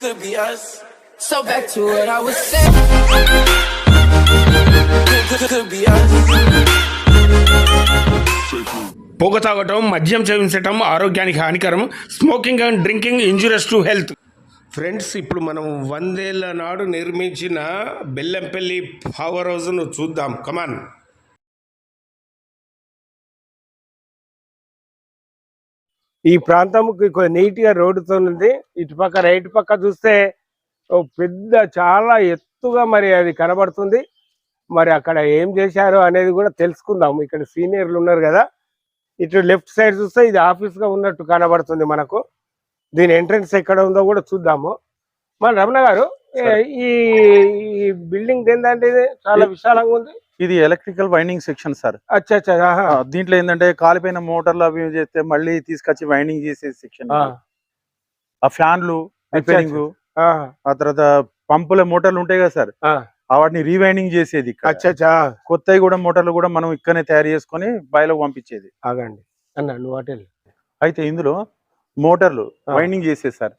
could be us. So back to what I was saying. Could, be us. పొగ తాగటం మద్యం సేవించటం ఆరోగ్యానికి హానికరం smoking and drinking injurious to health friends ఇప్పుడు మనం వందేళ్ళ నాడు నిర్మించిన బెల్లంపల్లి పవర్ హౌస్ను చూద్దాం కమాన్ ఈ ప్రాంతంకి కొ- నీట్గా రోడ్డుతో ఉంది. ఇటు పక్క రైట్ పక్క చూస్తే ఓ పెద్ద చాలా ఎత్తుగా మరి అది కనబడుతుంది. మరి అక్కడ ఏం చేశారు అనేది కూడా తెలుసుకుందాం. ఇక్కడ సీనియర్లు ఉన్నారు కదా. ఇటు లెఫ్ట్ సైడ్ చూస్తే ఇది ఆఫీస్గా ఉన్నట్టు కనబడుతుంది మనకు. దీని ఎంట్రన్స్ ఎక్కడ ఉందో కూడా చూద్దాము. మన రమణ గారు ఈ ఈ బిల్డింగ్ ఏంటంటే ఇది? చాలా విశాలంగా ఉంది. ఇది ఎలక్ట్రికల్ వైండింగ్ సెక్షన్ సార్ అచ్చా దీంట్లో ఏంటంటే కాలిపోయిన మోటార్లు అవి చేస్తే మళ్ళీ తీసుకొచ్చి వైండింగ్ చేసే సెక్షన్ ఆ, ఫ్యాన్లు రిపేరింగ్. ఆ తర్వాత పంపుల మోటార్లు ఉంటాయి కదా సార్. వాటిని రీవైండింగ్ చేసేది. అచ్చా కొత్తవి కూడా మోటార్లు కూడా మనం ఇక్కడనే తయారు చేసుకొని బయలకు పంపించేది. ఆగండి. అన్న నువ్వు అయితే ఇందులో మోటార్లు. వైండింగ్ చేసేది సార్.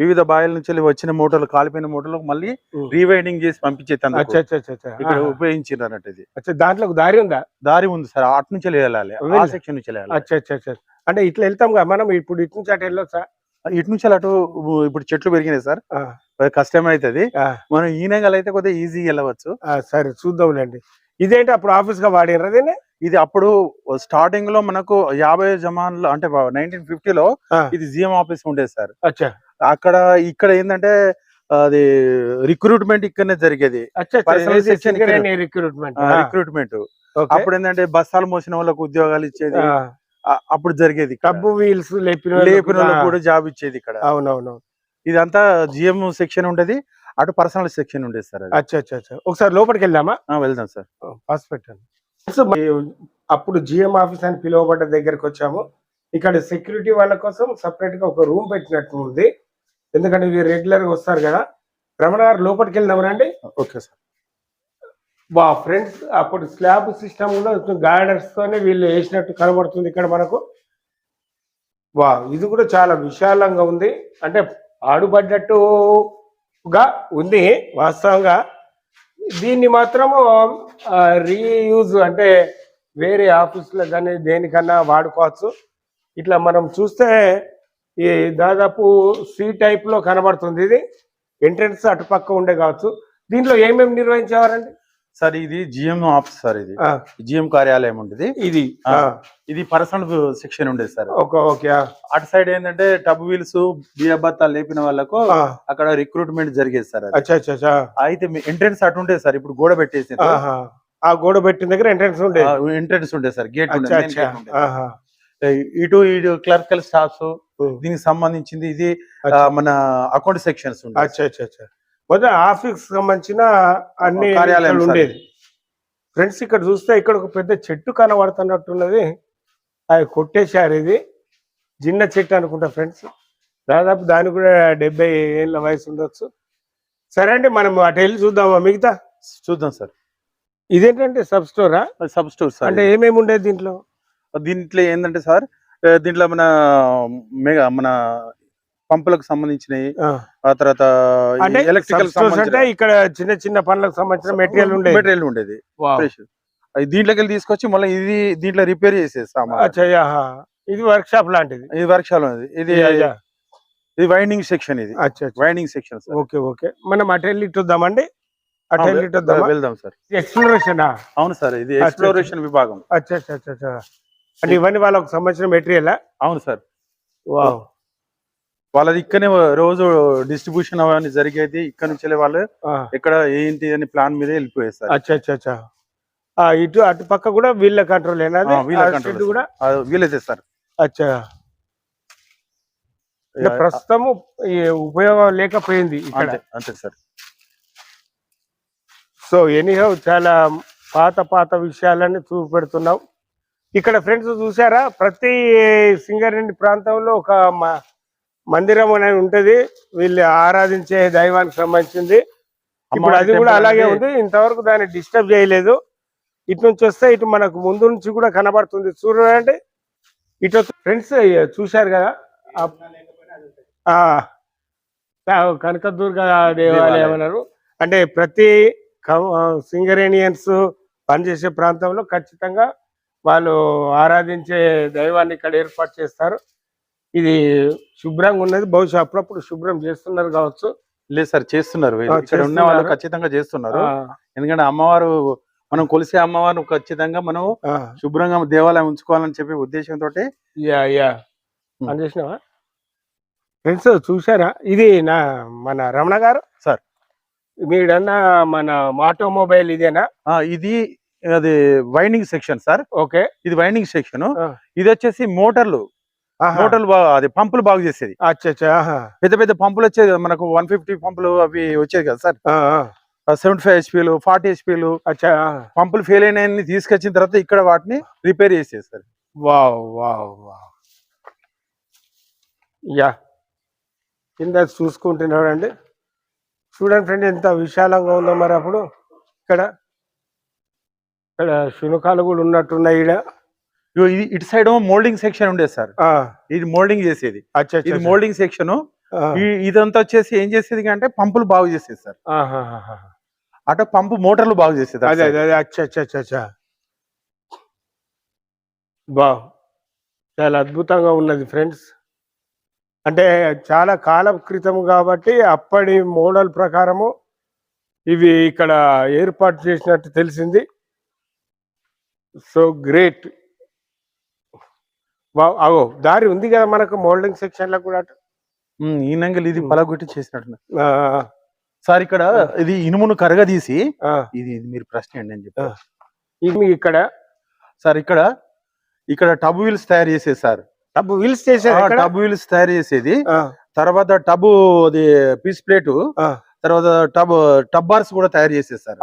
వివిధ బాయిల నుంచి వచ్చిన మోటార్లు కాలిపోయిన మోటార్లు మళ్ళీ రీవైండింగ్ చేసి అచ్చా ఇక్కడ. ఉపయోగించారు అన్నట్టు ఇది. దాంట్లో దారి ఉందా? దారి ఉంది సార్ అటు నుంచి వెళ్ళాలి ఆ. సెక్షన్ నుంచి వెళ్ళాలి. అంటే ఇట్లా వెళ్తాం కదా మనం ఇప్పుడు ఇటు నుంచి అటు వెళ్ళొచ్చా? ఇటు నుంచి అటు ఇప్పుడు చెట్లు పెరిగినాయి సార్. కష్టం అవుతుంది. మనం ఈనగలు అయితే కొద్దిగా ఈజీ వెళ్ళవచ్చు. సరే చూద్దాంలేండి ఇదేంటి అప్పుడు ఆఫీస్గా వాడినరా దీన్ని? ఇది అప్పుడు స్టార్టింగ్లో మనకు యాభై జమాన్లో అంటే నైన్టీన్ ఫిఫ్టీలో ఆ, ఇది జిఎం ఆఫీస్ ఉండేది సార్. అక్కడ ఇక్కడ ఏంటంటే అది రిక్రూట్మెంట్ ఇక్కడనే జరిగేది. రిక్రూట్మెంట్ అప్పుడు ఏంటంటే బస్తాలు మోసిన వాళ్ళకు ఉద్యోగాలు ఇచ్చేది. అప్పుడు జరిగేది. కబ్బు వీల్స్ లేపిన కూడా. జాబ్ ఇచ్చేది ఇక్కడ. అవునవును. ఇదంతా జిఎం సెక్షన్ ఉండేది. అటు పర్సనల్ సెక్షన్ ఉండేది సార్. అచ్చా అచ్చా ఒకసారి లోపలికి వెళ్దామా? వెళ్దాం సార్. పాస్ పెట్టండి. అప్పుడు జిఎం ఆఫీస్ అని పిలువబడ్డ దగ్గరికి వచ్చాము. ఇక్కడ సెక్యూరిటీ వాళ్ళ కోసం సపరేట్గా ఒక రూమ్ పెట్టినట్టు ఉంది ఎందుకంటే ఇవి రెగ్యులర్గా వస్తారు కదా. రమణ గారు లోపలికి వెళ్దాం రండి ఓకే సార్. వా ఫ్రెండ్స్ అప్పుడు స్లాబ్ సిస్టమ్ కూడా గార్డర్స్ తోనే వీళ్ళు వేసినట్టు కనబడుతుంది ఇక్కడ మనకు. వా ఇది కూడా చాలా విశాలంగా ఉంది. అంటే ఆడుబడ్డట్టుగా ఉంది వాస్తవంగా. దీన్ని మాత్రము రీయూజ్ అంటే వేరే ఆఫీసులో కానీ దేనికన్నా వాడుకోవచ్చు. ఇట్లా మనం చూస్తే ఈ దాదాపు సి టైప్లో కనబడుతుంది ఇది. ఎంట్రన్స్ అటుపక్క ఉండే కావచ్చు. దీంట్లో ఏమేమి నిర్వహించేవారండి? సార్ ఇది జిఎం ఆఫీస్ సార్ ఇది. జిఎం కార్యాలయం ఉండేది ఇది ఇది పర్సనల్ సెక్షన్ ఉండేది సార్. అటు సైడ్ ఏంటంటే టబ్ వీల్స్ బియ్య బత్తాలు లేపిన వాళ్ళకు అక్కడ రిక్రూట్మెంట్ జరిగేది సార్ అయితే ఎంట్రన్స్ అటు ఉండేది సార్ ఇప్పుడు గోడ పెట్టేసి. ఆ గోడ పెట్టిన దగ్గర ఎంట్రన్స్ ఉండే. ఎంట్రన్స్ ఉండేది సార్ గేట్. ఇటు ఇటు క్లర్కల్ స్టాఫ్స్ ఉమ్. దీనికి సంబంధించింది ఇది. మన అకౌంట్ సెక్షన్స్ అచ్చా. మొదట ఆఫీస్ సంబంధించిన అన్ని కార్యాలయం ఇక్కడ సార్. ఉండేది. ఫ్రెండ్స్ ఇక్కడ చూస్తే ఇక్కడ ఒక పెద్ద చెట్టు కనబడుతున్నట్టున్నది. అది కొట్టేశారు ఇది. చిన్న చెట్టు అనుకుంటా ఫ్రెండ్స్. దాదాపు దానికి కూడా డెబ్బై ఏళ్ళ వయసు ఉండొచ్చు. సరే అండి మనం అటు వెళ్ళి చూద్దామా మిగతా? చూద్దాం సార్. ఇదేంటంటే సబ్ స్టోరా? సబ్ స్టోర్ సార్ అంటే ఏమేమి ఉండేది దీంట్లో? దీంట్లో ఏంటంటే సార్ దీంట్లో మన మెగా మన పంపులకు సంబంధించినవి ఆ. తర్వాత ఎలక్ట్రికల్ అంటే ఇక్కడ చిన్న చిన్న పనులకు సంబంధించిన మెటీరియల్ ఉండేది. మెటీరియల్ ఉండేది. ఫ్రెష్ దీంట్లోకి తీసుకొచ్చి మళ్ళీ ఇది దీంట్లో రిపేర్ చేసేస్తాం అచ్చా ఆహా. ఇది వర్క్ షాప్ లాంటిది. ఇది వర్క్ షాప్ ఇది ఇది. వైండింగ్ సెక్షన్ ఇది. Winding section okay okay. మనం అటు వెళ్ళి ఇటు వద్దామండి అటు వెళ్ళి ఇటు వద్దామా వెళ్దాం సార్ ఎక్స్ప్లోరేషన్ అవును సార్ ఇది ఎక్స్ప్లోరేషన్ విభాగం. అచ్చా అచ్చా అచ్చా అచ్చా. అంటే ఇవన్నీ వాళ్ళకు సంబంధించిన మెటీరియల్ అవును సార్ వావ్ వాళ్ళది ఇక్కడనే రోజు డిస్ట్రిబ్యూషన్ అవన్నీ జరిగేది. ఇక్కడ నుంచి వాళ్ళు ఆ, ఎక్కడ ఏంటి అని ప్లాన్ మీద వెళ్ళిపోయేది సార్. అచ్చా అచ్చా అచ్చా. ఇటు అటు పక్క కూడా వీళ్ళ కంట్రోల్ వీళ్ళ షెడ్ కూడా? సార్. అచ్చా. ఈ ఉపయోగం లేకపోయింది ఇక్కడ. అంతే సార్. సో ఎనీహౌ చాలా పాత పాత విషయాలన్నీ చూపెడుతున్నాం. ఇక్కడ ఫ్రెండ్స్ చూసారా? ప్రతి సింగరేణి ప్రాంతంలో ఒక మ- మందిరం అనేది ఉంటది. వీళ్ళు ఆరాధించే దైవానికి సంబంధించింది. ఇప్పుడు అది కూడా అలాగే ఉంది. ఇంతవరకు దాన్ని డిస్టర్బ్ చేయలేదు. ఇటు నుంచి వస్తే ఇటు మనకు ముందు నుంచి కూడా కనబడుతుంది. చూడండి ఇటు ఫ్రెండ్స్ చూశారు కదా? కనకదుర్గ దేవాలయం దేవాలయం. అన్నారు. అంటే ప్రతి సింగరేనియన్స్ పనిచేసే ప్రాంతంలో ఖచ్చితంగా వాళ్ళు ఆరాధించే దైవాన్ని ఇక్కడ ఏర్పాటు చేస్తారు. ఇది శుభ్రంగా ఉన్నది. బహుశా అప్పుడప్పుడు శుభ్రం చేస్తున్నారు కావచ్చు. లేదు సార్ చేస్తున్నారు. ఇక్కడ ఉన్న. వాళ్ళు ఖచ్చితంగా చేస్తున్నారు. ఎందుకంటే అమ్మవారు మనం కొలిసే అమ్మవారు ఖచ్చితంగా మనం శుభ్రంగా దేవాలయం ఉంచుకోవాలని చెప్పే ఉద్దేశంతో యా యా. ఫ్రెండ్స్ చూసారా ఇది నా మన రమణ గారు? సార్. మీడన్నా మన ఆటోమొబైల్ ఇదేనా? ఇది అది వైండింగ్ సెక్షన్ సార్. ఓకే. ఇది వైండింగ్ సెక్షన్. ఇది వచ్చేసి మోటార్లు. మోటార్లు అది పంపులు బాగు చేసేది. పెద్ద పెద్ద పంపులు వచ్చేది కదా మనకు వన్ ఫిఫ్టీ పంపులు అవి వచ్చేది కదా సార్. సెవెంటీ ఫైవ్ హెచ్పీలు ఫార్టీ హెచ్పీలు. పంపులు ఫెయిల్ అయినాయని తీసుకొచ్చిన తర్వాత ఇక్కడ వాటిని రిపేర్ చేసేది sir. Wow wow wow. Yeah. కింద చూసుకుంటున్నాడండి. చూడండి ఫ్రెండ్ ఎంత విశాలంగా ఉందో మరి అప్పుడు. ఇక్కడ ఇక్కడ శునకాలు కూడా ఉన్నట్టున్నాయి ఈడ. ఇగో ఇది ఇటు సైడ్ మోల్డింగ్ సెక్షన్ ఉండేది సార్. ఆ, ఇది మోల్డింగ్ చేసేది. ఇది. మోల్డింగ్ సెక్షన్ ఇదంతా వచ్చేసి ఏం చేసేది అంటే పంపులు బాగు చేసేది సార్. అటు పంపు మోటార్లు బాగు చేసేది అదే. అదే అదే. అచ్చా అచ్చా అచ్చా అచ్చా. బా చాలా అద్భుతంగా ఉన్నది ఫ్రెండ్స్. అంటే చాలా కాలం క్రితం కాబట్టి అప్పటి మోడల్ ప్రకారము ఇవి ఇక్కడ ఏర్పాటు చేసినట్టు తెలిసింది. So great. అవో దారి ఉంది కదా మనకు మోల్డింగ్ సెక్షన్లో కూడా ఈ నంగల్ ఇది పలగొట్టి చేసినట్టు సార్ ఇక్కడ ఇది ఇనుమును కరగదీసి ఆ, ఇది ఇది మీరు ప్రశ్న అండి అని చెప్పి. ఇది ఇక్కడ? సార్ ఇక్కడ ఇక్కడ టబ్ వీల్స్ తయారు చేసేది సార్. డబ్బు వీల్స్ చేసేది? టబ్ వీల్స్ తయారు చేసేది. తర్వాత టబ్ అది పీస్ ప్లేట్. తర్వాత టబ్ టబ్ బార్స్ కూడా తయారు చేసేది సార్.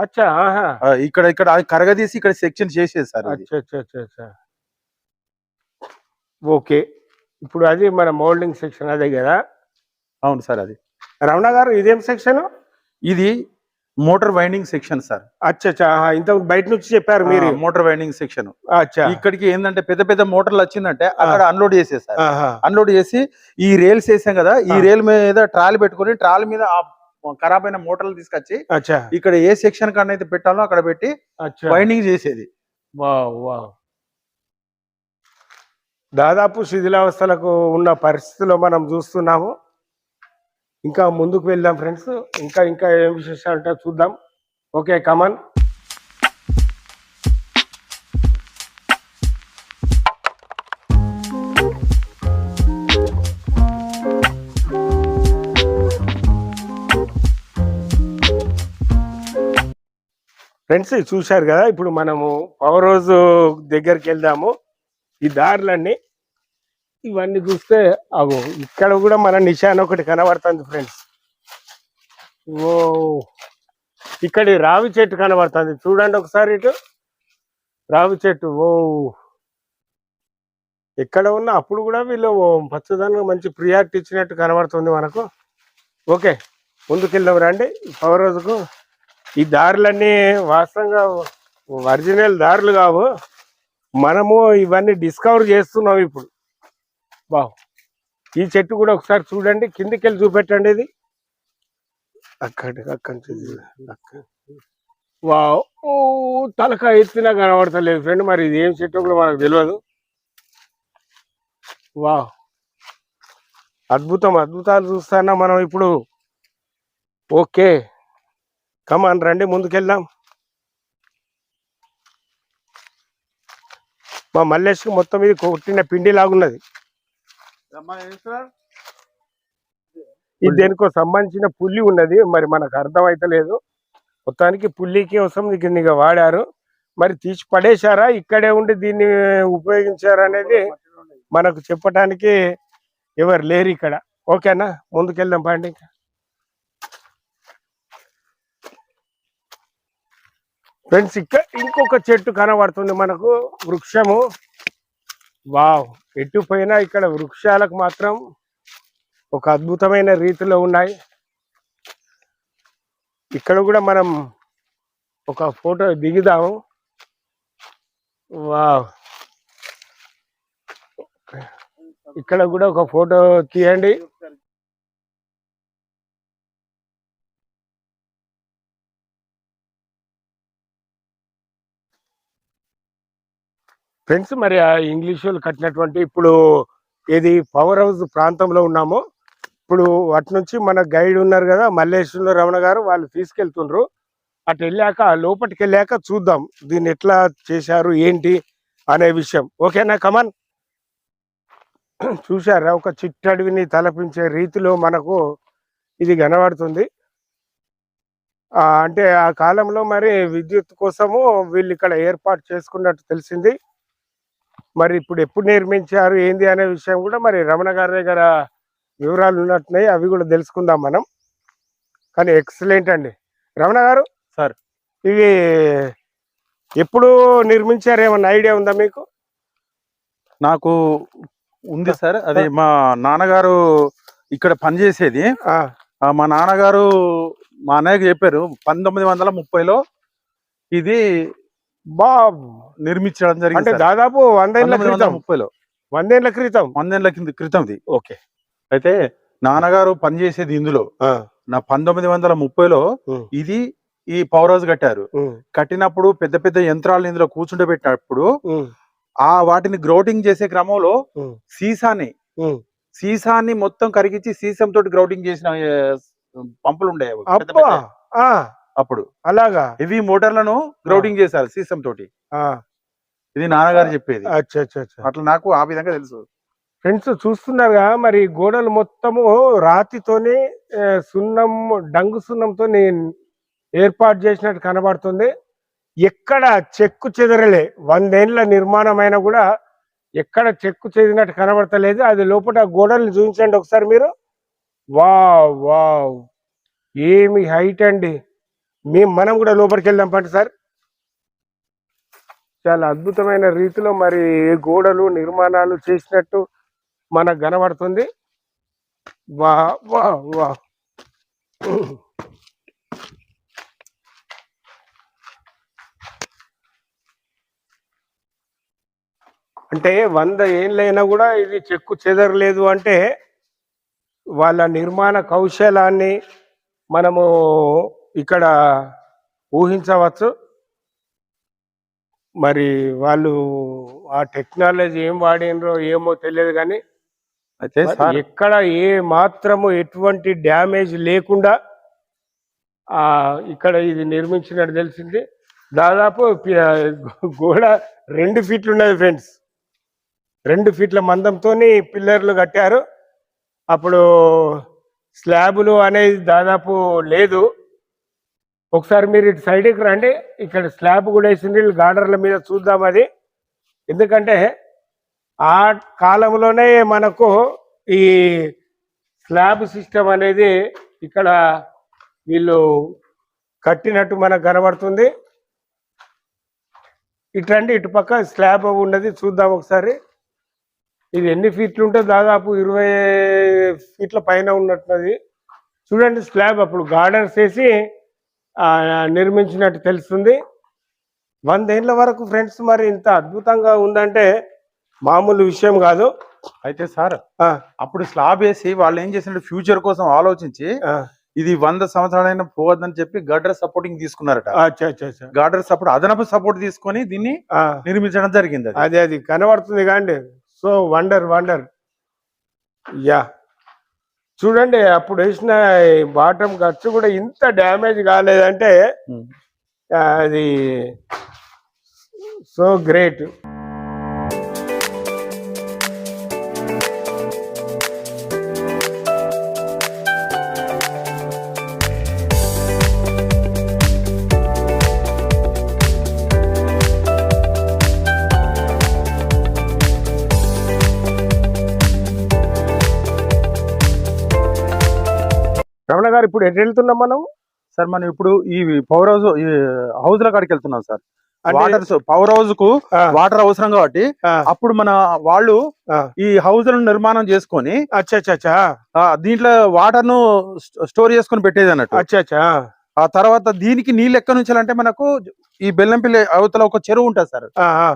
ఇక్కడ ఇక్కడ అది కరగదీసి ఇక్కడ సెక్షన్ చేసేది సార్ ఇది. అచ్చా అచ్చా అచ్చా అచ్చా ఓకే. ఇప్పుడు అది మన మోల్డింగ్ సెక్షన్ అదే కదా? అవును సార్ అది. రమణ గారు ఇదేం సెక్షన్ ఇది మోటార్ వైండింగ్ సెక్షన్ సార్. అచ్చా ఇంత బయట నుంచి చెప్పారు మీరు. మోటార్ వైండింగ్ సెక్షన్ అచ్చా. ఇక్కడికి ఏంటంటే పెద్ద పెద్ద మోటార్లు వచ్చిందంటే అక్కడ అన్లోడ్ చేసేసారు అన్లోడ్ చేసి ఈ రైల్స్ వేసాం కదా ఈ. రైల్ మీద ట్రాలీ పెట్టుకొని ట్రాలీ మీద ఆ ఖరాబ్ అయిన మోటార్లు తీసుకొచ్చి అచ్చా. ఇక్కడ ఏ సెక్షన్ కన్నా అయితే పెట్టాలో అక్కడ పెట్టి వైండింగ్ చేసేది. వావ్. దాదాపు శిథిలావస్థలకు ఉన్న పరిస్థితిలో మనం చూస్తున్నాము. ఇంకా ముందుకు వెళ్దాం ఫ్రెండ్స్. ఇంకా ఇంకా ఏం విశేషాలు ఉంటాయో చూద్దాం. ఓకే కమన్ ఫ్రెండ్స్ చూశారు కదా ఇప్పుడు మనము పవర్ రోజు దగ్గరికి వెళ్దాము. ఈ దారులన్నీ ఇవన్నీ చూస్తే అవు ఇక్కడ కూడా మన నిశాన్ ఒకటి కనబడుతుంది ఫ్రెండ్స్. ఓ ఇక్కడ ఈ రావి చెట్టు కనబడుతుంది. చూడండి ఒకసారి ఇటు. రావి చెట్టు ఓ. ఎక్కడ ఉన్నా అప్పుడు కూడా వీళ్ళు ఓ పచ్చదనం మంచి ప్రియారిటీ ఇచ్చినట్టు కనబడుతుంది మనకు. ఓకే ముందుకెళ్దాం రండి. పవర్ రోజుకు ఈ దారులన్నీ వాస్తవంగా ఒరిజినల్ దారులు కావు. మనము ఇవన్నీ డిస్కవర్ చేస్తున్నాం ఇప్పుడు. బావ్ ఈ చెట్టు కూడా ఒకసారి చూడండి కిందికి వెళ్ళి చూపెట్టండి ఇది. అక్కడ అక్కడి నుంచి చూడు. అక్కడ. వావ్. ఓ ఎత్తినా కనబడతలేదు ఫ్రెండ్ మరి ఇది ఏం చెట్టు కూడా మనకు తెలియదు వావ్. అద్భుతం అద్భుతాలు చూస్తానా మనం ఇప్పుడు. ఓకే. కమాన్ రండి ముందుకెళ్దాం. మా మల్లేష్కి మొత్తం ఇది కొట్టిన పిండి లాగున్నది. ఇది దేనికో సంబంధించిన పుల్లి ఉన్నది మరి మనకు అర్థం అయితలేదు మొత్తానికి పుల్లి కోసం దీన్ని ఇక వాడారు. మరి తీసి పడేశారా? ఇక్కడే ఉండి దీన్ని ఉపయోగించారా అనేది మనకు చెప్పటానికి ఎవరు లేరు ఇక్కడ. ఓకేనా? ముందుకెళ్దాం పండి ఫ్రెండ్స్ ఇక్కడ ఇంకొక చెట్టు కనబడుతుంది మనకు వృక్షము. వావ్ ఎటు పైన ఇక్కడ వృక్షాలకు మాత్రం ఒక అద్భుతమైన రీతిలో ఉన్నాయి. ఇక్కడ కూడా మనం ఒక ఫోటో దిగుదాము వావ్. ఇక్కడ కూడా ఒక ఫోటో తీయండి. ఫ్రెండ్స్ మరి ఆ ఇంగ్లీష్ వాళ్ళు కట్టినటువంటి ఇప్పుడు ఏది పవర్ హౌస్ ప్రాంతంలో ఉన్నాము ఇప్పుడు అటు నుంచి మన గైడ్ ఉన్నారు కదా మల్లేశ్వర రమణ గారు వాళ్ళు తీసుకెళ్తుండ్రు. అటు వెళ్ళాక లోపలికి వెళ్ళాక చూద్దాం దీన్ని ఎట్లా చేశారు ఏంటి అనే విషయం. ఓకేనా? కమన్ చూశారా? ఒక చిట్టడివిని తలపించే రీతిలో మనకు ఇది కనబడుతుంది. అంటే ఆ కాలంలో మరి విద్యుత్ కోసము వీళ్ళు ఇక్కడ ఏర్పాటు చేసుకున్నట్టు తెలిసింది. మరి ఇప్పుడు ఎప్పుడు నిర్మించారు ఏంది అనే విషయం కూడా మరి రమణ గారి దగ్గర వివరాలు ఉన్నట్టున్నాయి అవి కూడా తెలుసుకుందాం మనం. కానీ ఎక్సలెంట్ అండి. రమణ గారు? సార్. ఇవి ఎప్పుడు నిర్మించారు ఏమన్నా ఐడియా ఉందా మీకు? నాకు ఉంది సార్. అది మా నాన్నగారు ఇక్కడ పనిచేసేది. మా నాన్నగారు మా అన్నయ్యకి చెప్పారు పంతొమ్మిది వందల ముప్పైలో ఇది బా నిర్మించడం జరిగింది. దాదాపు వందేళ్ళ క్రితం. ముప్పైలో. వందేళ్ళ క్రితం. వందేళ్ళ కింద క్రితంది. ఓకే. అయితే నాన్నగారు పనిచేసేది ఇందులో. నా పంతొమ్మిది వందల ముప్పైలో ఇది ఈ పవర్ హౌస్ కట్టారు కట్టినప్పుడు పెద్ద పెద్ద యంత్రాలు ఇందులో కూర్చుండబెట్టినప్పుడు ఆ వాటిని గ్రౌటింగ్ చేసే క్రమంలో సీసాని. సీసాన్ని మొత్తం కరిగించి సీసం తోటి గ్రౌటింగ్ చేసిన పంపులు ఉండే అప్పుడు. అలాగా? హెవీ మోటార్లను గ్రౌటింగ్ చేశారు సీసం తోటి. ఇది నాన్నగారు చెప్పేది. అచ్చా అచ్చా అచ్చా అట్లా నాకు ఆ విధంగా తెలుసు. ఫ్రెండ్స్ చూస్తున్నారుగా మరి గోడలు మొత్తము రాతితోని సున్నం డంగు సున్నంతో ఏర్పాటు చేసినట్టు కనబడుతుంది. ఎక్కడ చెక్కు చెదరలే. వందేళ్ళ నిర్మాణం అయినా కూడా ఎక్కడ చెక్కు చెదిరినట్టు కనబడతలేదు. అది లోపల గోడలు చూపించండి ఒకసారి మీరు. Wow wow. ఏమి హైట్ అండి. మేము మనం కూడా లోపలికి వెళ్దాం పండి సార్. చాలా అద్భుతమైన రీతిలో మరి గోడలు నిర్మాణాలు చేసినట్టు మనకు కనబడుతుంది. వా వా వా. అంటే వంద ఏళ్ళైనా కూడా ఇది చెక్కు చెదరలేదు అంటే వాళ్ళ నిర్మాణ కౌశలాన్ని మనము ఇక్కడ ఊహించవచ్చు. మరి వాళ్ళు ఆ టెక్నాలజీ ఏం వాడినరో ఏమో తెలియదు కానీ అయితే ఎక్కడ ఏ మాత్రము ఎటువంటి డ్యామేజ్ లేకుండా ఆ ఇక్కడ ఇది నిర్మించినట్టు తెలిసింది. దాదాపు గోడ రెండు ఫీట్లు ఉన్నది ఫ్రెండ్స్. రెండు ఫీట్ల మందంతో పిల్లర్లు కట్టారు. అప్పుడు స్లాబులు అనేది దాదాపు లేదు. ఒకసారి మీరు ఇటు సైడ్కి రండి. ఇక్కడ స్లాబ్ కూడా వేసింది గార్డర్ల మీద చూద్దాం అది. ఎందుకంటే ఆ కాలంలోనే మనకు ఈ స్లాబ్ సిస్టమ్ అనేది ఇక్కడ వీళ్ళు కట్టినట్టు మనకు కనబడుతుంది. ఇట్రండి ఇటు పక్క స్లాబ్ ఉన్నది చూద్దాం ఒకసారి. ఇది ఎన్ని ఫీట్లు ఉంటే దాదాపు ఇరవై ఫీట్ల పైన ఉన్నట్టున్నది. చూడండి స్లాబ్. అప్పుడు గార్డెన్స్ వేసి నిర్మించినట్టు తెలుస్తుంది. వందేళ్ళ వరకు ఫ్రెండ్స్ మరి ఇంత అద్భుతంగా ఉందంటే మామూలు విషయం కాదు. అయితే సార్ అప్పుడు స్లాబ్ వేసి వాళ్ళు ఏం చేసిన ఫ్యూచర్ కోసం ఆలోచించి ఇది వంద సంవత్సరాలైనా పోవద్దని చెప్పి గడ్డర్ సపోర్టింగ్ తీసుకున్నారట. గార్డర్ సపోర్ట్ అదనపు సపోర్ట్ తీసుకొని దీన్ని నిర్మించడం జరిగింది అది. అది అది కనబడుతుంది కాండి. So wonder wonder. యా. చూడండి అప్పుడు వేసిన బాటం ఖర్చు కూడా ఇంత డ్యామేజ్ కాలేదంటే అది సో గ్రేట్. రమణ గారు ఇప్పుడు ఎటు వెళ్తున్నాం మనం? సార్ మనం ఇప్పుడు ఈ పవర్ హౌస్ ఈ హౌస్లో కాడికి వెళ్తున్నాం సార్. వాటర్ పవర్ హౌస్కు వాటర్ అవసరం కాబట్టి అప్పుడు మన వాళ్ళు. ఈ హౌస్లను నిర్మాణం చేసుకొని అచ్చా దీంట్లో వాటర్ను స్టోర్ చేసుకొని పెట్టేది అన్నట్టు. అచ్చా అచ్చా ఆ తర్వాత దీనికి నీళ్ళు ఎక్కడి నుంచి అంటే మనకు ఈ బెల్లంపల్లి అవతల ఒక చెరువు ఉంటుంది సార్.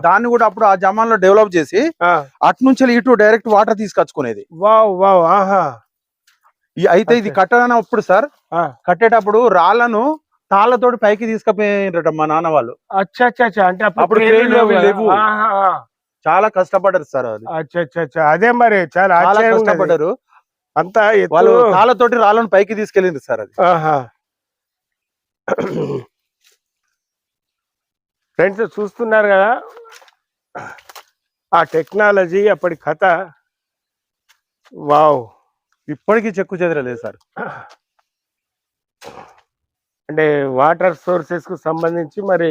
దాన్ని కూడా అప్పుడు ఆ జమాన్లో డెవలప్ చేసి. అటు నుంచి ఇటు డైరెక్ట్ వాటర్ తీసుకొచ్చుకునేది. వావ్ వావ్ ఆహా. అయితే ఇది. కట్టనప్పుడు సార్ కట్టేటప్పుడు రాళ్ళను తాళ్ళతోటి పైకి తీసుకుపోయినట మా నాన్న వాళ్ళు. అచ్చా అచ్చా అచ్చా అంటే అప్పుడు లేవు. చాలా కష్టపడ్డారు సార్ అది. అచ్చా అచ్చా అచ్చా అదే మరి చాలా. కష్టపడ్డారు. అంతా వాళ్ళు రాళ్ళను పైకి తీసుకెళ్ళింది సార్ అది. ఫ్రెండ్స్ చూస్తున్నారు కదా ఆ టెక్నాలజీ అప్పటి కథ. వావ్. ఇప్పటికీ చెక్కు చెదరలేదు సార్. అంటే వాటర్ సోర్సెస్కు సంబంధించి మరి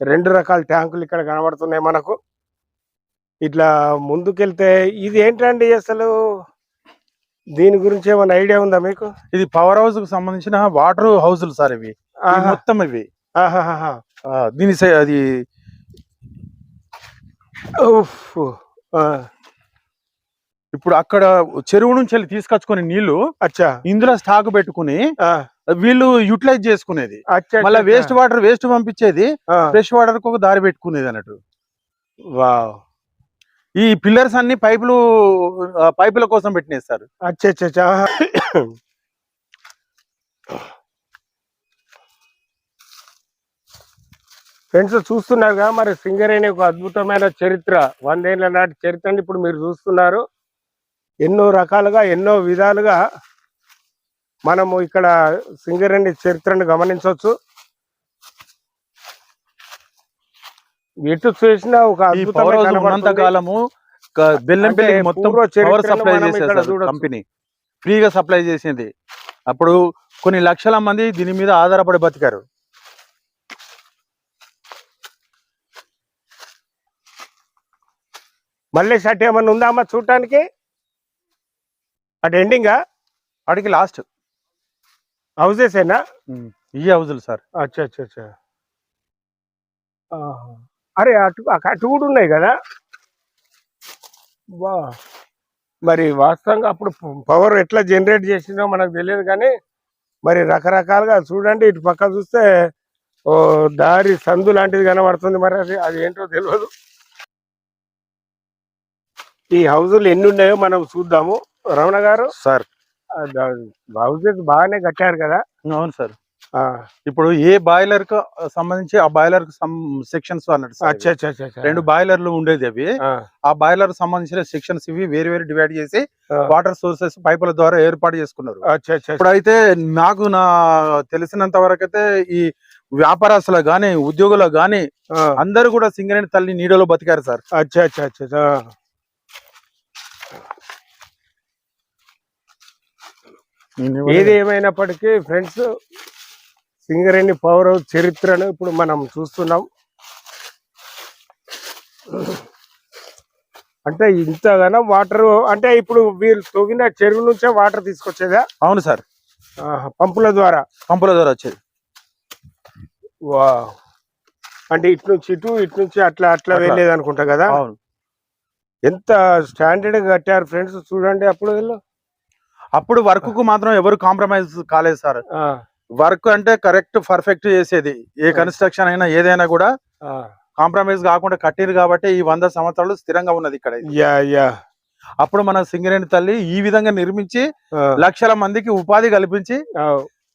రెండు రకాల ట్యాంకులు ఇక్కడ కనబడుతున్నాయి మనకు. ఇట్లా ముందుకెళ్తే ఇది ఏంటండి అసలు? దీని గురించి ఏమైనా ఐడియా ఉందా మీకు? ఇది పవర్ హౌస్కు సంబంధించిన వాటర్ హౌస్లు సార్ ఇవి. మొత్తం ఇవి. దీని అది ఇప్పుడు అక్కడ చెరువు నుంచి వెళ్ళి తీసుకొచ్చుకునే నీళ్ళు అచ్చా. ఇందులో స్టాక్ పెట్టుకుని వీళ్ళు యూటిలైజ్ చేసుకునేది. మళ్ళీ వేస్ట్ వాటర్ వేస్ట్ పంపించేది ఫ్రెష్ వాటర్కు ఒక దారి పెట్టుకునేది అన్నట్టు. వావ్. ఈ పిల్లర్స్ అన్ని పైపులు పైపుల కోసం పెట్టినేస్తారు అచ్చా అచ్చా. ఫ్రెండ్స్ చూస్తున్నారుగా మరి సింగరేణి ఒక అద్భుతమైన చరిత్ర. వందేళ్ళ నాటి చరిత్రని ఇప్పుడు మీరు చూస్తున్నారు. ఎన్నో రకాలుగా ఎన్నో విధాలుగా మనము ఇక్కడ సింగరేణి చరిత్రను గమనించవచ్చు. ఎటు చూసినా ఒక ఈ అద్భుతమే పవర్ హౌస్ ఉన్నంత కనబడుతుంది. కాలము మొత్తం పవర్ సప్లై చేసేది. కంపెనీ. ఫ్రీగా సప్లై చేసింది. అప్పుడు కొన్ని లక్షల మంది దీని మీద ఆధారపడి బతికారు. మళ్ళీ షర్ట్ ఏమన్నా ఉందా అమ్మా చూడటానికి? అటు ఎండింగా వాడికి లాస్ట్ హౌసెస్ ఏనా ఈ హౌజులు సార్. అచ్చా అచ్చా. అరే అటు అటు కూడా ఉన్నాయి కదా? వా. మరి వాస్తవంగా అప్పుడు పవర్ ఎట్లా జనరేట్ చేసిందో మనకు తెలియదు కానీ మరి రకరకాలుగా చూడండి ఇటు పక్క చూస్తే ఓ దారి సందు లాంటిది కనబడుతుంది మరి అది అది ఏంటో తెలియదు. ఈ హౌజులు ఎన్ని ఉన్నాయో మనం చూద్దాము. రమణ గారు? సార్. హౌజెస్ బాగానే కట్టారు కదా? అవును సార్. ఇప్పుడు ఏ బాయిలర్కు సంబంధించి ఆ బాయిలర్కు సెక్షన్స్ అన్నట్టు. రెండు బాయిలర్లు ఉండేది అవి. ఆ, బాయిలర్ సంబంధించిన సెక్షన్స్ ఇవి వేరు వేరు డివైడ్ చేసి. వాటర్ సోర్సెస్ పైపుల ద్వారా ఏర్పాటు చేసుకున్నారు. ఇప్పుడు అయితే నాకు నా తెలిసినంత వరకు అయితే ఈ వ్యాపారస్తులకు గాని ఉద్యోగులకు గాని అందరూ కూడా సింగరేణి తల్లి నీడలో బతికారు సార్. అచ్చా అచ్చా అచ్చా. ఏది ఏమైనప్పటికీ ఫ్రెండ్స్ సింగరేణి పవర్ హౌస్ చరిత్రను ఇప్పుడు మనం చూస్తున్నాం. అంటే ఇంతగానో వాటర్ అంటే ఇప్పుడు వీళ్ళు తవ్విన చెరువు నుంచే వాటర్ తీసుకొచ్చేదా? అవును సార్. పంపుల ద్వారా. పంపుల ద్వారా వచ్చేది. వా అంటే ఇటు నుంచి ఇటు ఇటు నుంచి అట్లా అట్లా. వెళ్ళేది అనుకుంటా కదా? అవును. ఎంత స్టాండర్డ్గా కట్టారు ఫ్రెండ్స్ చూడండి అప్పుడు వీళ్ళు. అప్పుడు వర్క్కు మాత్రం ఎవరు కాంప్రమైజ్ కాలేదు సార్. వర్క్ అంటే కరెక్ట్ పర్ఫెక్ట్ చేసేది. ఏ కన్స్ట్రక్షన్ అయినా ఏదైనా కూడా కాంప్రమైజ్ కాకుండా కట్టిరు కాబట్టి ఈ వంద సంవత్సరాలు స్థిరంగా ఉన్నది ఇక్కడ యా యా. అప్పుడు మన సింగరేణి తల్లి ఈ విధంగా నిర్మించి లక్షల మందికి ఉపాధి కల్పించి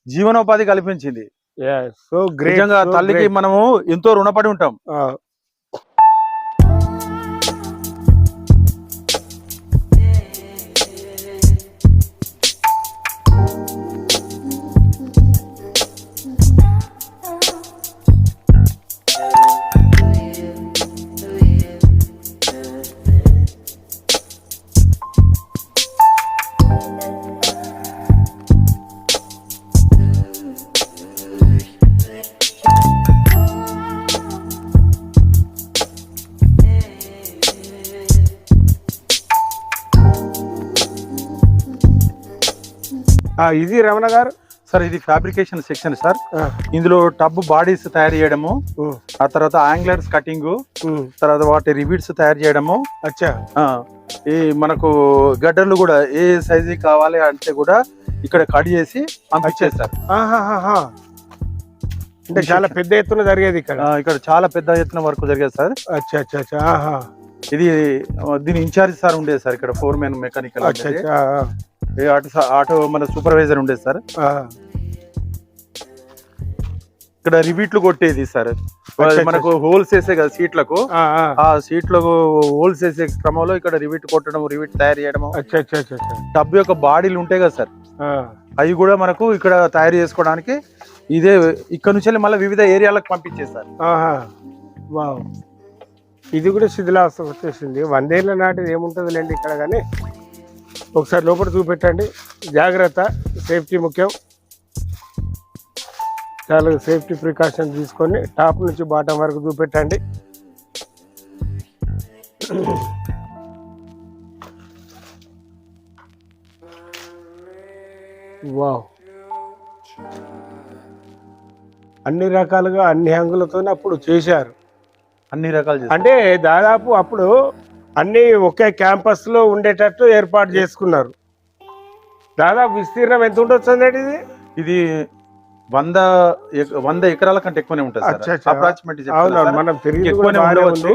జీవనోపాధి కల్పించింది. so తల్లికి. మనము ఎంతో రుణపడి ఉంటాం. ఇది రమణ గారు. సార్ ఇది ఫ్యాబ్రికేషన్ సెక్షన్ సార్. ఇందులో టబ్ బాడీస్ తయారు చేయడము ఆ తర్వాత యాంగ్లర్స్ కటింగ్ తర్వాత వాటి రిబిట్స్ తయారు చేయడము. అచ్చా. ఈ మనకు గడ్డర్లు కూడా ఏ సైజు కావాలి అంటే కూడా ఇక్కడ కట్ చేసి పంపించేస్తారు. ఆహాహాహా. అంటే చాలా పెద్ద ఎత్తున జరిగేది ఇక్కడ. ఇక్కడ చాలా పెద్ద ఎత్తున వర్క్ జరిగేది సార్. అచ్చా అచ్చా అచ్చా. ఇది దీని ఇన్ఛార్జ్ సార్ ఉండేది సార్ ఇక్కడ ఫోర్ మెన్ మెకానికల్ ఆటో మన సూపర్వైజర్ ఉండేది సార్. ఇక్కడ రిబీట్లు కొట్టేది సార్. మనకు హోల్స్ వేసే కదా సీట్లకు. ఆ, సీట్లకు హోల్స్ వేసే క్రమంలో ఇక్కడ రివిట్ కొట్టడం రివిట్ తయారు చేయడం. టబ్ యొక్క బాడీలు ఉంటాయి కదా సార్. ఆ. అవి కూడా మనకు ఇక్కడ తయారు చేసుకోవడానికి ఇదే ఇక్కడ నుంచి మళ్ళీ వివిధ ఏరియాలకు పంపించేస్తారు ఇది కూడా శిథిలావస్థ వచ్చేసింది. వందేళ్ళ నాటిది ఏముంటుందిలేండి ఇక్కడ కానీ ఒకసారి లోపల చూపెట్టండి. జాగ్రత్త సేఫ్టీ ముఖ్యం. చాలా సేఫ్టీ ప్రికాషన్ తీసుకొని టాప్ నుంచి బాటం వరకు చూపెట్టండి. వావ్. అన్ని రకాలుగా అన్ని హంగులతో అప్పుడు చేశారు. అన్ని రకాలు. అంటే దాదాపు అప్పుడు అన్ని ఒకే క్యాంపస్లో ఉండేటట్టు ఏర్పాటు చేసుకున్నారు. దాదాపు విస్తీర్ణం ఎంత ఉండొచ్చు అండి ఇది ఇది వంద వంద ఎకరాల కంటే ఎక్కువనే ఉంటుంది. అప్రాక్సిమేట్ మనం ఎక్కువనే ఉండవచ్చు.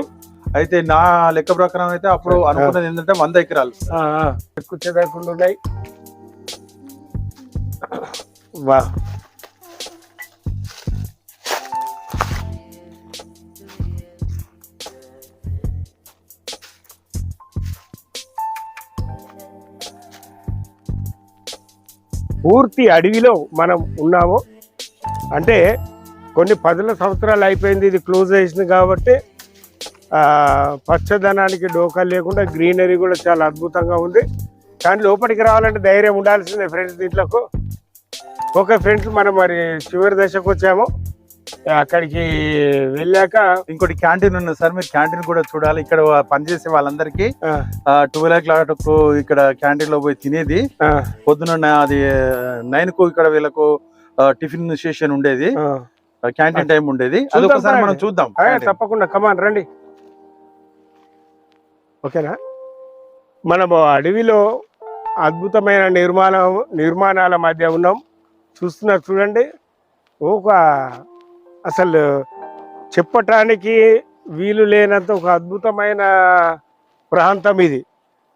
అయితే నా లెక్క ప్రకారం అయితే అప్పుడు అనుకున్నది ఏంటంటే వంద ఎకరాలు ఎక్కువ ఉన్నాయి. వా. పూర్తి అడవిలో మనం ఉన్నాము. అంటే కొన్ని పదుల సంవత్సరాలు అయిపోయింది ఇది క్లోజ్ చేసింది కాబట్టి పచ్చదనానికి డోకా లేకుండా గ్రీనరీ కూడా చాలా అద్భుతంగా ఉంది. కానీ లోపలికి రావాలంటే ధైర్యం ఉండాల్సిందే ఫ్రెండ్స్ దీంట్లోకి. ఓకే ఫ్రెండ్స్ మనం మరి చివరి దశకు వచ్చాము. అక్కడికి వెళ్ళాక ఇంకోటి క్యాంటీన్ ఉన్నది సార్ మీరు క్యాంటీన్ కూడా చూడాలి. ఇక్కడ పనిచేసే వాళ్ళందరికీ ఆ, ట్వెల్వ్ ఓ క్లాక్ ఇక్కడ క్యాంటీన్లో పోయి తినేది. పొద్దున అది నైన్కు ఇక్కడ వీళ్ళకు టిఫిన్ స్టేషన్ ఉండేది. క్యాంటీన్ టైం ఉండేది. అదొకసారి మనం. చూద్దాం. తప్పకుండా. కమాన్ రండి. ఓకేనా? మనము అడవిలో అద్భుతమైన నిర్మాణం నిర్మాణాల మధ్య ఉన్నాం. చూస్తున్నారు చూడండి. ఒక అసలు చెప్పటానికి వీలు లేనంత ఒక అద్భుతమైన ప్రాంతం ఇది.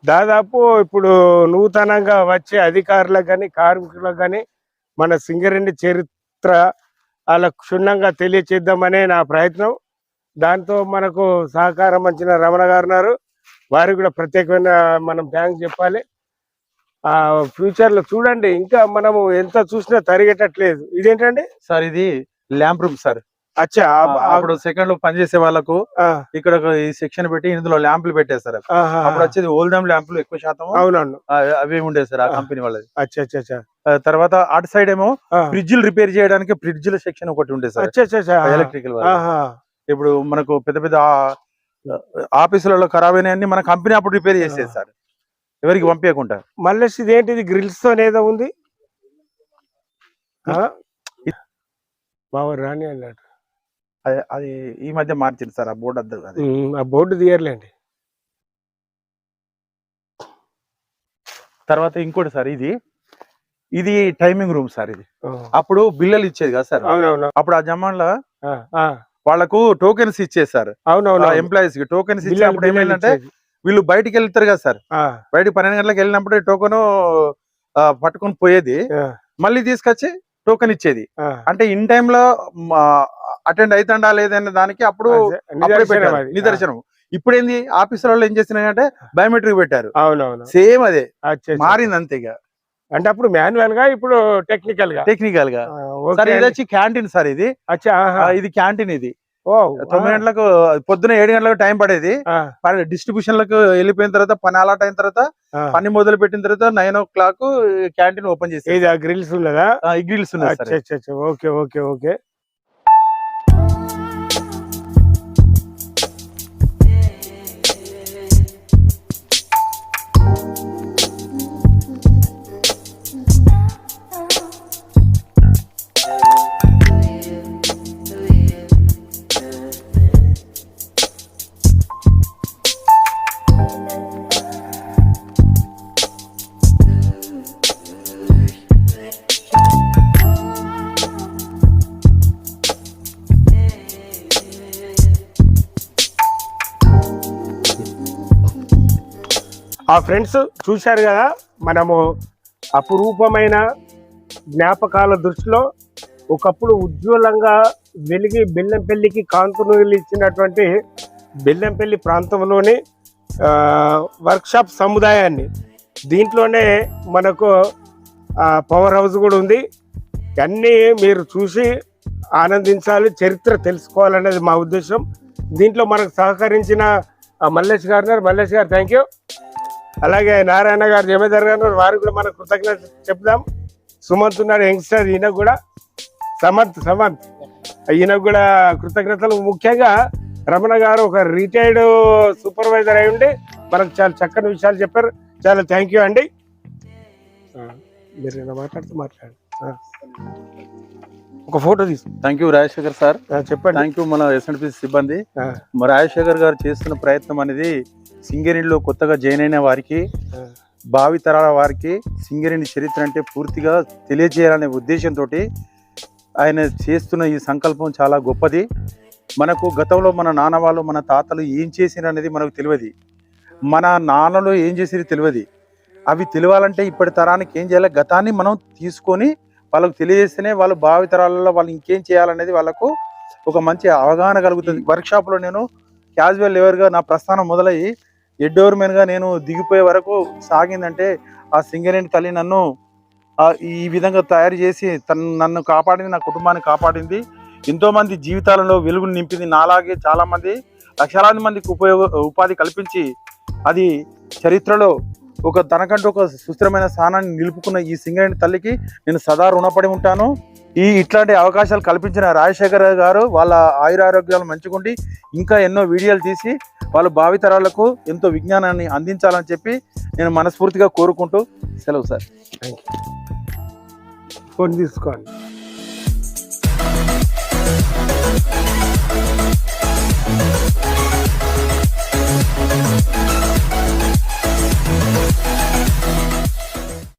దాదాపు ఇప్పుడు నూతనంగా వచ్చే అధికారులకు కానీ కార్మికులకు కానీ మన సింగరేణి చరిత్ర అలా క్షుణ్ణంగా తెలియచేద్దామనే నా ప్రయత్నం. దాంతో మనకు సహకారం అంచిన రమణ గారు ఉన్నారు. వారికి కూడా ప్రత్యేకమైన మనం థ్యాంక్స్ చెప్పాలి. ఆ చూడండి. ఇంకా మనము ఎంత చూసినా తరిగేటట్లేదు. ఇదేంటండి? సార్ ఇది ల్యాంప్ రూమ్ సార్. అచ్చా అప్పుడు సెకండ్లో పనిచేసే వాళ్ళకు ఇక్కడ ఒక ఈ సెక్షన్ పెట్టి ఇందులో ల్యాంపులు పెట్టేస్తారు. అప్పుడు వచ్చేది ఓల్డమ్ ల్యాంపులు ఎక్కువ శాతం అవునవును. ఆ, అవే ఉండేది సార్ ఆ. కంపెనీ వాళ్ళది. అచ్చా అచ్చా అచ్చా. ఆ, తర్వాత అటు సైడ్ ఏమో. ఫ్రిడ్జ్లు రిపేర్ చేయడానికి ఫ్రిడ్జ్ల సెక్షన్ ఒకటి ఉండేది సార్. ఎలక్ట్రికల్. ఇప్పుడు మనకు పెద్ద పెద్ద ఆఫీసులలో ఖరాబ్ అయినాయన్ని మన కంపెనీ అప్పుడు రిపేర్ చేసేది సార్. ఎవరికి పంపించకుండా. మళ్ళీ ఇదేంటిది? గ్రిల్స్తో ఏదో ఉంది? బావ రాని అన్నాడు. అది- అది ఈ మధ్య మార్చింది సార్ ఆ బోర్డు అద్దం అది. ఆ బోర్డు తీయర్లేండి. తర్వాత ఇంకోటి సార్ ఇది ఇది టైమింగ్ రూమ్ సార్ ఇది. అప్పుడు బిల్లలు ఇచ్చేది కదా సార్. అప్పుడు ఆ జమాన్లో. వాళ్ళకు టోకెన్స్ ఇచ్చేది సార్. అవునవును ఎంప్లాయీస్కి టోకెన్స్ ఇచ్చినప్పుడు ఏమైందంటే. వీళ్ళు బయటికి వెళ్తారు కదా సార్. ఆ, బయటికి పన్నెండు గంటలకు వెళ్ళినప్పుడు టోకెన్ పట్టుకొని పోయేది. మళ్ళీ తీసుకొచ్చి టోకెన్ ఇచ్చేది. అంటే ఇన్ టైమ్లో అటెండ్ అవుతుండా లేదనే దానికి అప్పుడు నిదర్శనం ఇప్పుడు ఏంది ఆఫీసర్ వాళ్ళు ఏం చేస్తున్నారంటే బయోమెట్రిక్ పెట్టారు. సేమ్ అదే. మారింది అంతే ఇక. అంటే అప్పుడు మాన్యువల్గా ఇప్పుడు టెక్నికల్గా టెక్నికల్గా సార్ ఇది. వచ్చి క్యాంటీన్ సార్ ఇది. ఇది క్యాంటీన్ ఇది. తొమ్మిది గంటలకు పొద్దున ఏడు గంటలకు టైం పడేది. డిస్ట్రిబ్యూషన్లకు వెళ్ళిపోయిన తర్వాత పని అలాట్ అయిన తర్వాత. పని మొదలు పెట్టిన తర్వాత nine o'clock canteen open చేసి గ్రిల్స్ ఉన్నదా? గ్రిల్స్ ఉన్నాయి ఓకే ఓకే ఓకే. ఆ ఫ్రెండ్స్ చూశారు కదా మనము అపురూపమైన జ్ఞాపకాల దృష్టిలో ఒకప్పుడు ఉజ్వలంగా వెలిగి బెల్లంపల్లికి కాంతునులు ఇచ్చినటువంటి బెల్లంపల్లి ప్రాంతంలోని వర్క్షాప్ సముదాయాన్ని. దీంట్లోనే మనకు పవర్ హౌస్ కూడా ఉంది. అన్నీ మీరు చూసి ఆనందించాలి చరిత్ర తెలుసుకోవాలనేది మా ఉద్దేశం. దీంట్లో మనకు సహకరించిన మల్లేష్ గారు మల్లేష్ గారు థ్యాంక్ యూ అలాగే నారాయణ గారు జమేదార్ గారు వారు వారికి కూడా మనం కృతజ్ఞత చెప్దాం. సుమంత్ ఉన్నాడు యంగ్స్టర్. ఈయన కూడా సమంత్ సమంత్ ఈయన కూడా కృతజ్ఞతలు. ముఖ్యంగా రమణ గారు ఒక రిటైర్డ్ సూపర్వైజర్ అయి ఉండి మనకు చాలా చక్కని విషయాలు చెప్పారు. చాలా థ్యాంక్ యూ అండి. మీరు మాట్లాడుతూ మాట్లాడండి. ఒక ఫోటో తీసు. Thank you Rajasekhar sir. చెప్పండి. థ్యాంక్ యూ మన ఎస్ఎన్పి సిబ్బంది. ఆ, మా రాజశేఖర్ గారు చేస్తున్న ప్రయత్నం అనేది సింగరేణిలో కొత్తగా జాయిన్ అయిన వారికి భావి తరాల వారికి సింగరేణి చరిత్ర అంటే పూర్తిగా తెలియజేయాలనే ఉద్దేశంతో ఆయన చేస్తున్న ఈ సంకల్పం చాలా గొప్పది. మనకు గతంలో మన నాన్న వాళ్ళు మన తాతలు ఏం చేసిరు అనేది మనకు తెలియదు. మన నాన్నలు ఏం చేసిరు తెలియదు. అవి తెలియాలంటే ఇప్పటి తరానికి ఏం చేయాలి? గతాన్ని మనం తీసుకొని వాళ్ళకు తెలియజేస్తేనే వాళ్ళు భావితరాలలో వాళ్ళు ఇంకేం చేయాలనేది వాళ్ళకు ఒక మంచి అవగాహన కలుగుతుంది. వర్క్షాప్లో నేను క్యాజువల్ లేవర్గా నా ప్రస్థానం మొదలయ్యి గా నేను దిగిపోయే వరకు సాగిందంటే ఆ సింగరేణి తల్లి నన్ను ఈ విధంగా తయారు చేసి తను నన్ను కాపాడింది నా కుటుంబాన్ని కాపాడింది. ఎంతోమంది జీవితాలలో వెలుగును నింపింది. నాలాగే చాలామంది లక్షలాది మందికి ఉపయోగ ఉపాధి కల్పించి అది చరిత్రలో ఒక తనకంటూ ఒక సుస్థిరమైన స్థానాన్ని నిలుపుకున్న ఈ సింగరేణి తల్లికి నేను సదా రుణపడి ఉంటాను. ఈ ఇట్లాంటి అవకాశాలు కల్పించిన రాజశేఖర గారు వాళ్ళ ఆయురారోగ్యాలు మంచిగుండి ఇంకా ఎన్నో వీడియోలు తీసి వాళ్ళ భావితరాలకు ఎంతో విజ్ఞానాన్ని అందించాలని చెప్పి నేను మనస్ఫూర్తిగా కోరుకుంటూ సెలవు సార్. ఫోన్ తీసుకోండి